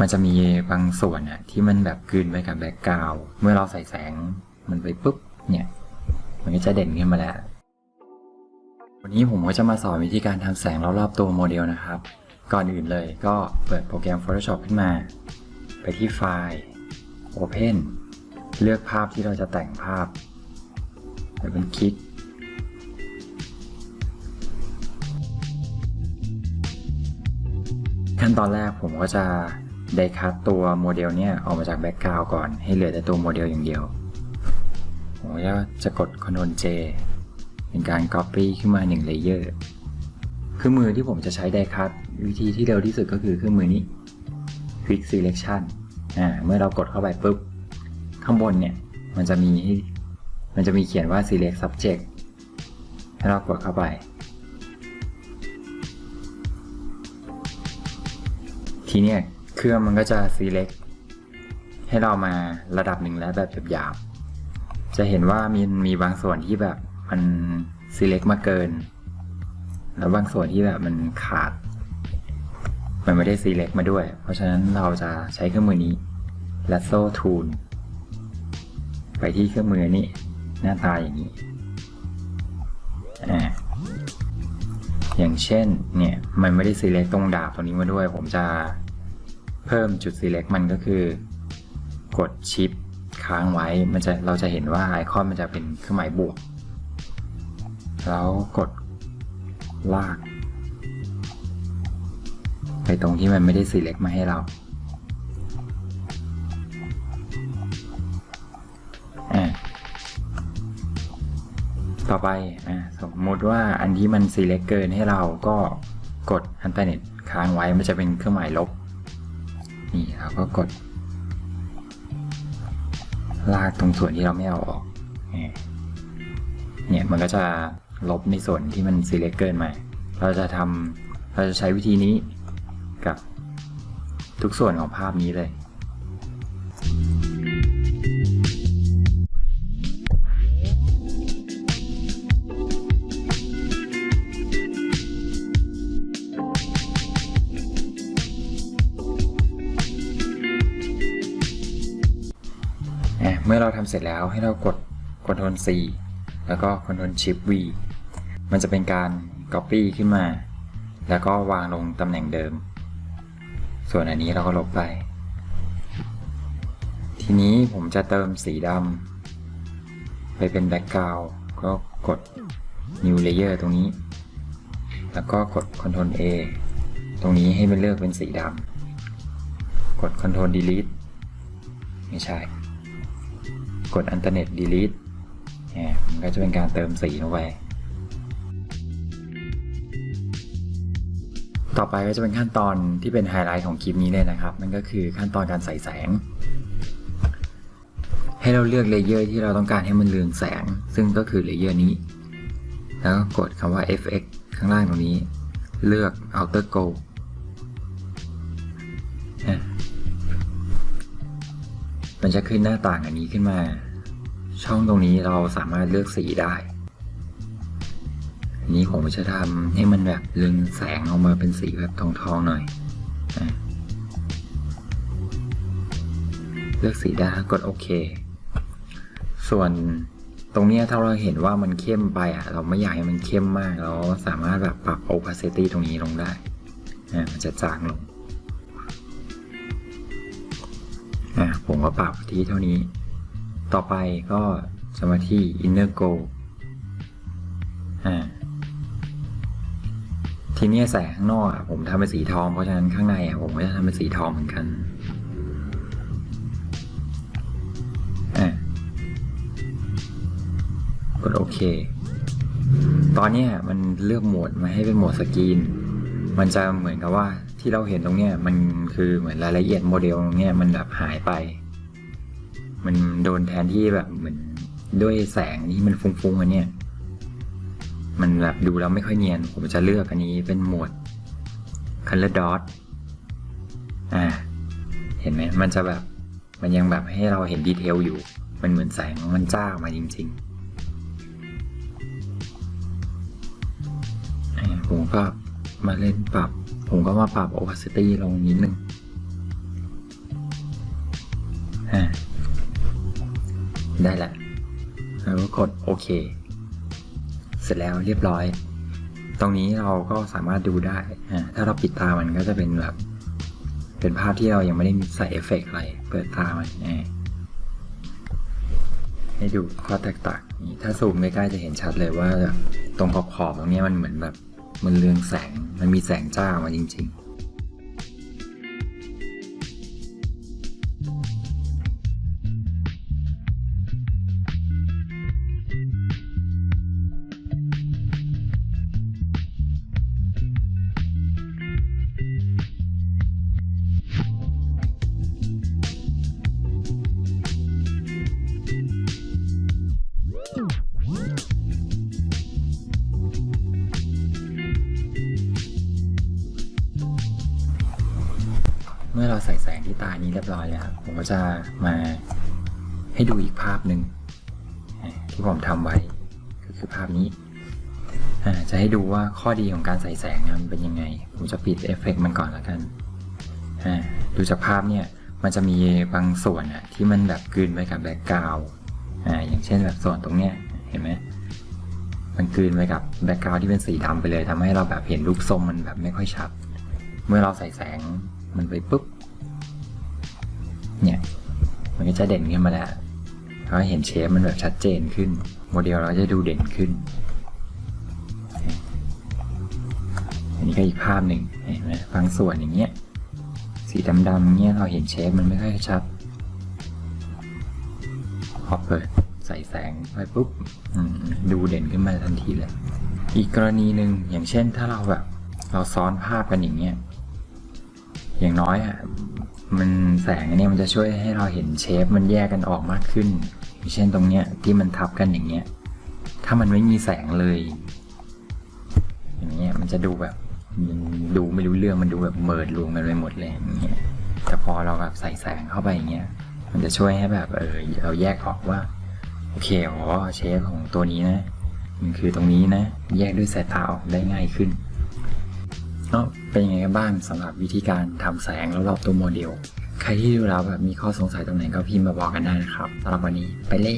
มันจะมีบางส่วนอะที่มันแบบกลืนไปกับแบ็กกราวด์เมื่อเราใส่แสงมันไปปุ๊บเนี่ยมันก็จะเด่นขึ้นมาแล้ว วันนี้ผมก็จะมาสอนวิธีการทำแสงรอบๆตัวโมเดลนะครับ ก่อนอื่นเลยก็เปิดโปรแกรม Photoshop ขึ้นมา ไปที่ไฟล์ Open เลือกภาพที่เราจะแต่งภาพแล้วเป็นคลิกขั้นตอนแรกผมก็จะ ได้คัดตัวโมเดลเนี่ยออกมาจากแบ็กกราวก่อนให้เหลือแต่ตัวโมเดลอย่างเดียวผมก็จะกด Ctrl J เป็นการ Copy ขึ้นมา1 Layer เครื่องมือที่ผมจะใช้ไดคัตวิธีที่เร็วที่สุดก็คือเครื่องมือนี้ Quick Selection อ่าเมื่อเรากดเข้าไปปุ๊บ ข้างบนเนี่ยมันจะมีมันจะมีเขียนว่า Select Subject ให้เรากดเข้าไป ทีเนี้ย เครื่องมันก็จะ select ให้เรามาระดับหนึ่งแล้วแบบหยาบๆจะเห็นว่ามีมีบางส่วนที่แบบมัน select มาเกิน แล้วบางส่วนที่แบบมันขาด มันไม่ได้ select มาด้วย เพราะฉะนั้นเราจะใช้เครื่องมือนี้ lasso tool ไปที่เครื่องมือนี้หน้าตาอย่างนี้อ่าอย่างเช่นเนี่ยมันไม่ได้ select ตรงดาบตรงนี้มาด้วย ผมจะ เพิ่มจุด select มันก็คือ กดชิปค้างไว้มันจะเราจะเห็นว่าไอคอนมันจะเป็นเครื่องหมายบวก แล้วกดลาก ไปตรงที่มันไม่ได้ select มาให้เราต่อไปสมมติว่าอันที่มัน select เกินให้เราก็กด alternate ค้างไว้มันจะเป็นเครื่องหมายลบ นี่เราก็กด ลากตรงส่วนที่เราไม่เอาออก เนี่ยมันก็จะลบในส่วนที่มัน select เกินมา เราจะทำเราจะใช้วิธีนี้กับทุกส่วนของภาพนี้เลย มื่อเราทำเสร็จแล้วให้เรากด Ctrl C แล้วก็ Ctrl Shift V มันจะเป็นการ Copy ขึ้นมา แล้วก็วางลงตำแหน่งเดิม ส่วนอันนี้เราก็ลบไป ทีนี้ผมจะเติมสีดำไปเป็น Background ก็กด New Layer ตรงนี้ แล้วก็กด Ctrl A ตรงนี้ให้มันเลือกเป็นสีดำกด Ctrl Delete ไม่ใช่ กด Alternate Delete เนี่ยมันก็จะเป็นการเติมสีลงไป ต่อไปก็จะเป็นขั้นตอนที่เป็นไฮไลท์ของคลิปนี้เลยนะครับ นั่นก็คือขั้นตอนการใส่แสง ให้เราเลือกเลเยอร์ที่เราต้องการให้มันเรืองแสง ซึ่งก็คือเลเยอร์นี้ แล้วกกดคำว่า FX ข้างล่างตรงนี้ เลือก Outer Go มันจะขึ้นหน้าต่างอันนี้ขึ้นมา ช่องตรงนี้เราสามารถเลือกสีได้อันนี้ผมจะทำให้มันแบบเรืองแสงออกมาเป็นสีแบบทองๆหน่อยเลือกสีได้กดโอเค ส่วนตรงนี้ถ้าเราเห็นว่ามันเข้มไปอะ เราไม่อยากให้มันเข้มมาก เราสามารถแบบปรับ opacity ตรงนี้ลงได้นะมันจะจางลง อะผมก็ปรับที่เท่านี้ ต่อไปก็จะมาที่ inner go อ่าทีนี้แสงข้างนอกผมทำเป็นสีทอง เพราะฉะนั้นข้างในผมก็จะทำเป็นสีทองเหมือนกันกดโอเค ตอนนี้มันเลือกโหมดมาให้เป็นโหมดสกรีน มันจะเหมือนกับว่าที่เราเห็นตรงเนี้ยมันคือเหมือนรายละเอียดโมเดลตรงเนี้ยมันแบบหายไป มันโดนแทนที่แบบเหมือนด้วยแสงที่มันฟุ้งๆอันเนี้ยมันแบบดูแล้วไม่ค่อยเนียน ผมจะเลือกอันนี้เป็นหมวด color dot อ่า เห็นไหมมันจะแบบมันยังแบบให้เราเห็นดีเทลอยู่ มันเหมือนแสงมันจ้าออกมาจริงๆผมก็ มาเล่นปรับ ผมก็มาปรับ opacity ลงนิดนึงได้แล้วแล้วก็กดโอเค เสร็จแล้วเรียบร้อย ตรงนี้เราก็สามารถดูได้ ถ้าเราปิดตามันก็จะเป็นแบบ เป็นภาพที่เรายังไม่ได้ใส่เอฟเฟกต์อะไร เปิดตามันให้ดูข้อแตกต่างถ้าซูมใกล้ๆจะเห็นชัดเลยว่า ตรงขอบๆตรงนี้มันเหมือนแบบ มันเรืองแสง มันมีแสงจ้ามาจริง ๆ มื่อเราใส่แสงที่ตานี้เรียบร้อยแล้วผมก็จะมาให้ดูอีกภาพหนึ่งที่ผมทำไว้ก็คือภาพนี้จะให้ดูว่าข้อดีของการใส่แสงมันเป็นยังไง ผมจะปิดเอฟเฟกต์มันก่อนแล้วกัน ดูจากภาพเนี่ยมันจะมีบางส่วนอะที่มันแบบกลืนไปกับแบ็กกราวด์อย่างเช่นแบบส่วนตรงเนี้ยเห็นไหมมันกลืนไปกับแบ็กกราวด์ที่เป็นสีดำไปเลยทำให้เราแบบเห็นรูปทรงมันแบบไม่ค่อยชัด เมื่อเราใส่แสงมันไปปุ๊บ เนี่ย มันก็จะเด่นขึ้นมาแล้วเราเห็นเชฟมันแบบชัดเจนขึ้น โมเดลเราจะดูเด่นขึ้น อันนี้ก็อีกภาพหนึ่งเห็นไหมบางส่วนอย่างเงี้ย สีดำๆเงี้ยเราเห็นเชฟมันไม่ค่อยชัด พอเปิดใส่แสงไปปุ๊บดูเด่นขึ้นมาทันทีเลย อีกกรณีหนึ่งอย่างเช่นถ้าเราแบบ เราซ้อนภาพกันอย่างเงี้ยอย่างน้อยอะ มันแสงอันเนี้ยมันจะช่วยให้เราเห็นเชฟมันแยกกันออกมากขึ้น อย่างเช่นตรงเนี้ยที่มันทับกันอย่างเงี้ย ถ้ามันไม่มีแสงเลย อย่างเงี้ยมันจะดูแบบดูไม่รู้เรื่องมันดูแบบเมิดรวมกันไปหมดเลยอย่างเงี้ยแต่พอเราแบบใส่แสงเข้าไปอย่างเงี้ย มันจะช่วยให้แบบเออเราแยกออกว่า โอเคอ๋อเชฟของตัวนี้นะ มันคือตรงนี้นะ แยกด้วยสายตาออกได้ง่ายขึ้น เนาะเป็นยังไงกันบ้างสำหรับวิธีการทำแสงรอบๆตัวโมเดล ใครที่ดูแล้วแบบมีข้อสงสัยตรงไหนก็พิมพ์มาบอกกันได้นะครับสำหรับวันนี้ไปเล่